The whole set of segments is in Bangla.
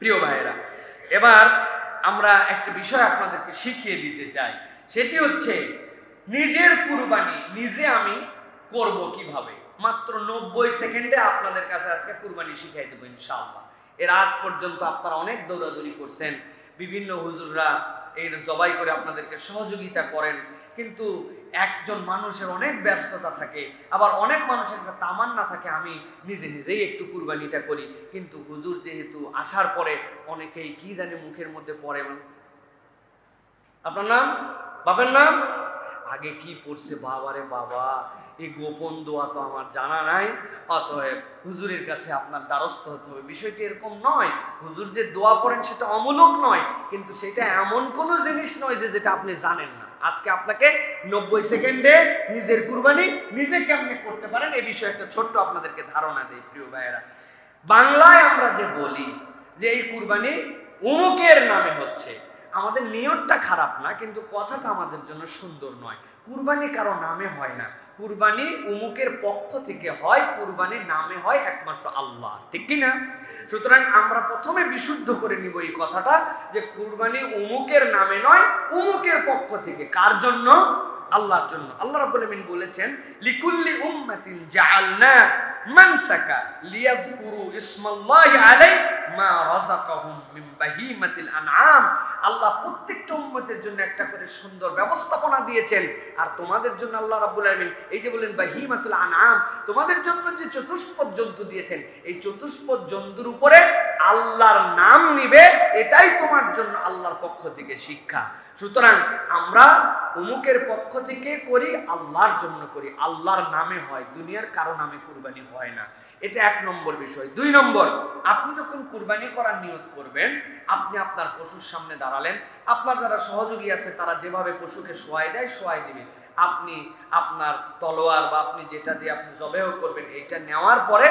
প্রিয় ভাইয়েরা, এবার আমরা একটা বিষয় আপনাদেরকে শিখিয়ে দিতে চাই। সেটি হচ্ছে, নিজের কুরবানি নিজে আমি করব কীভাবে? মাত্র নব্বই সেকেন্ডে আপনাদের কাছে আজকে কুরবানি শিখাই দেবো ইনশাআল্লাহ। এর আগ পর্যন্ত আপনারা অনেক দৌড়াদৌড়ি করছেন। বিভিন্ন হুজুররা এর জবাই করে আপনাদেরকে সহযোগিতা করেন। কিন্তু একজন মানুষের অনেক ব্যস্ততা থাকে, আবার অনেক মানুষের একটা তামান্না থাকে, আমি নিজে নিজেই একটু কুরবানিটা করি। কিন্তু হুজুর যেহেতু আসার পরে অনেকেই কি জানি মুখের মধ্যে পড়ে আপনার নাম? বাপের নাম? আগে কি পড়ছে? বাবারে বাবা, এই গোপন দোয়া তো আমার জানা নাই। অতএব হুজুরের কাছে আপনার দ্বারস্থ হতে হবে। বিষয়টি এরকম নয়, হুজুর যে দোয়া পড়েন সেটা অমূলক নয়, কিন্তু সেটা এমন কোনো জিনিস নয় যে যেটা আপনি জানেন না। আজকে আপনাকে নব্বই সেকেন্ডে নিজের কুরবানি নিজে কেমনে করতে পারেন এই বিষয়ে একটা ছোট্ট আপনাদেরকে ধারণা দেয় প্রিয় ভাইয়েরা। বাংলায় আমরা যে বলি, যে এই কুরবানি উমুকের নামে হচ্ছে। আমাদের নিয়তটা খারাপ না, কিন্তু কথাটা আমাদের জন্য সুন্দর নয়। কুরবানি কারও নামে হয় না। কুরবানি উমুকের পক্ষ থেকে হয়, কুরবানি নামে হয় একমাত্র আল্লাহ। ঠিক কি না সুতরাং আমরা প্রথমে বিশুদ্ধ করে নিব এই কথাটা যে কুরবানি উমুকের নামে নয়, উমুকের পক্ষ থেকে। কার জন্য? আল্লাহর জন্য। আল্লাহ রাব্বুল আমিন বলেছেন, লিকুল্লি উম্মাতিন জাআলনা মানসাকা লিয়াযকুরু ইসমাল্লাহি আলাই মা রাযাকাহুম মিন বাহিমাতিল আনআম। আল্লাহ প্রত্যেকটা উম্মতের জন্য একটা করে সুন্দর ব্যবস্থাপনা দিয়েছেন। আর তোমাদের জন্য আল্লাহ রাবুল আলমিন, এই যে বললেন বলেন, বাহিমাতুল আনাম তোমাদের জন্য যে চতুষ্পদ জন্তু দিয়েছেন, এই চতুষ্পদ জন্তুর উপরে আল্লাহর নাম নিবে, এটাই তোমার জন্য আল্লাহর পক্ষ থেকে শিক্ষা। সুতরাং আমরা অমুকের পক্ষ থেকে করি, আল্লাহর জন্য করি। আল্লাহর নামে হয়, দুনিয়ার কারও নামে কুরবানি হয় না। এটা এক নম্বর বিষয়। দুই নম্বর, আপনি যখন কুরবানি করার নিয়ত করবেন, আপনি আপনার পশুর সামনে দাঁড়ালেন। আপনার যারা সহযোগী আছে, তারা যেভাবে পশুকে শোয়াই দেয় শোয়াই দিবেন আপনি আপনার তলোয়ার বা আপনি যেটা দিয়ে আপনি জবেহ করবেন, এইটা নেওয়ার পরে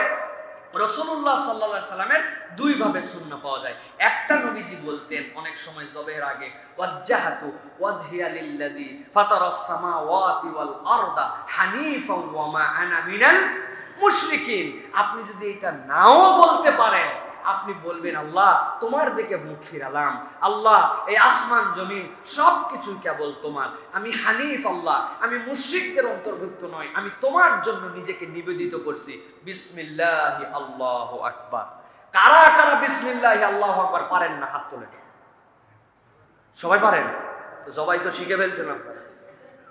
রসুল্লাহ সাল্লা সাল্লামের দুইভাবে শূন্য পাওয়া যায়। একটা নবীজি বলতেন, অনেক সময় জবের আগে, ওয়াজ্জাহাতু ওয়াজহিয়া লিল্লাযী ফাতারাস সামাওয়াতি ওয়াল আরদা হানিফাও ওয়া মা আনা মিনাল মুশরিকিন। আপনি যদি এটা নাও বলতে পারেন আপনি বলবেন, আল্লাহ, তোমার দিকে মুখ ফিরালাম। আল্লাহ, এই আসমান, জমিন সব কিছু কেবল তোমার। আমি হানিফ আল্লাহ, আমি মুশ্রিকদের অন্তর্ভুক্ত নয় আমি তোমার জন্য নিজেকে নিবেদিত করছি। বিসমিল্লাহ আল্লাহ আকবার। কারা কারা বিসমিল্লাহ আল্লাহ আকবার পারেন না হাত তোলেন? সবাই পারেন? সবাই তো শিখে ফেলছেন আপনারা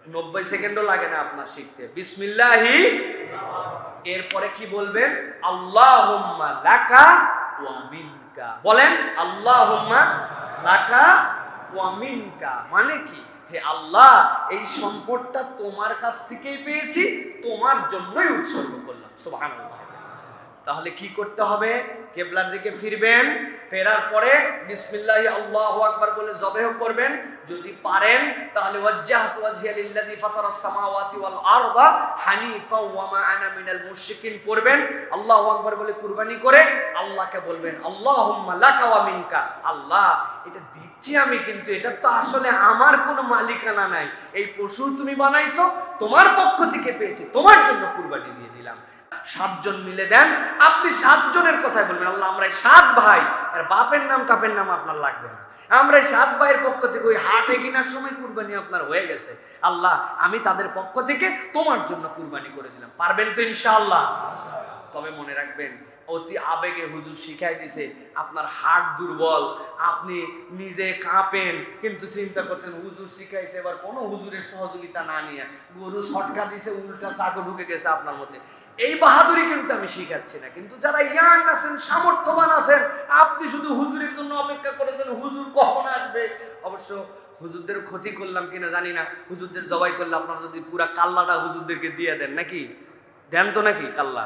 নব্বই সেকেন্ডও লাগে না আপনার শিখতে। বিসমিল্লাহি। এরপরে কি বলবেন? আল্লাহ লাকা ওয়া মিনকা বলেন আল্লাহ লাকা ওয়ামিনকা মানে কি? হে আল্লাহ, এই সম্পদটা তোমার কাছ থেকেই পেয়েছি, তোমার জন্যই উৎসর্গ করলাম। সুবহানাল্লাহ। তাহলে কি করতে হবে? কেবলার দিকে ফিরবেন, ফেরার পরে বিসমিল্লাহি আল্লাহু আকবার বলে জবেহ করবেন। যদি পারেন, তাহলে ওয়াজ্জাহতু ওয়াজহিয়া লিল্লাযী ফাতারাস সামাওয়াতি ওয়াল আরদা হানিফা ওয়া মা আনা মিনাল মুশরিকিন পড়বেন। আল্লাহু আকবার বলে কুরবানি করে আল্লাহকে বলবেন, আল্লাহুম্মা লাকা ওয়া মিনকা। আল্লাহ, এটা দিচ্ছি আমি, কিন্তু এটা তো আসলে আমার কোনো মালিকানা নাই। এই পশু তুমি বানাইছো, তোমার পক্ষ থেকে পেয়েছি, তোমার জন্য কুরবানি দিয়ে দিলাম। সাতজন মিলে দেন। আপনি সাতজনের কথাই বলবেন, আল্লাহ আমরা সাত ভাই। আর বাপের নাম টাপের নাম আপনার লাগবে না। আমরা সাত ভাইয়ের পক্ষ থেকে ওই হাটে কেনার সময় কুরবানি আপনার হয়ে গেছে। আল্লাহ, আমি তাদের পক্ষ থেকে তোমার জন্য কুরবানি করে দিলাম। পারবেন তো ইনশাআল্লাহ? তবে মনে রাখবেন অতি আবেগে হুজুর শিখাই দিছে, আপনার হাট দুর্বল, আপনি নিজে কাঁপেন, কিন্তু চিন্তা করছেন, হুজুর শিখাইছে, এবার কোনো হুজুরের সহযোগিতা না নিয়ে গরু ছটকা দিছে, উল্টা চাকু ঢুকে গেছে আপনার মধ্যে। এই বাহাদুরি কিন্তু আমি শিখাচ্ছি না, কিন্তু যারা ইয়াং আছেন, সামর্থ্যবান আছেন, আপনি শুধু হুজুরের জন্য অপেক্ষা করেছেন হুজুর কখন আসবে? অবশ্য হুজুরদের ক্ষতি করলাম কিনা জানি না, হুজুরদের জবাই করলে আপনারা যদি পুরা কাল্লাটা হুজুরদেরকে দিয়ে দেন, নাকি? দেন তো নাকি কাল্লা?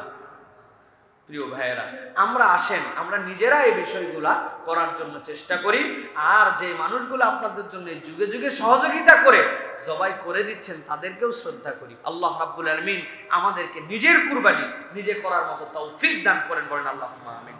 প্রিয় ভাইয়েরা, আমরা আসেন, আমরা নিজেরা এই বিষয়গুলা করার জন্য চেষ্টা করি। আর যে মানুষগুলো আপনাদের জন্য যুগে যুগে সহযোগিতা করে, জবাই করে দিচ্ছেন, তাদেরকেও শ্রদ্ধা করি। আল্লাহ রাব্বুল আলমিন আমাদেরকে নিজের কুরবানি নিজে করার মতো তৌফিক দান করেন বলেন আল্লাহ আমিন।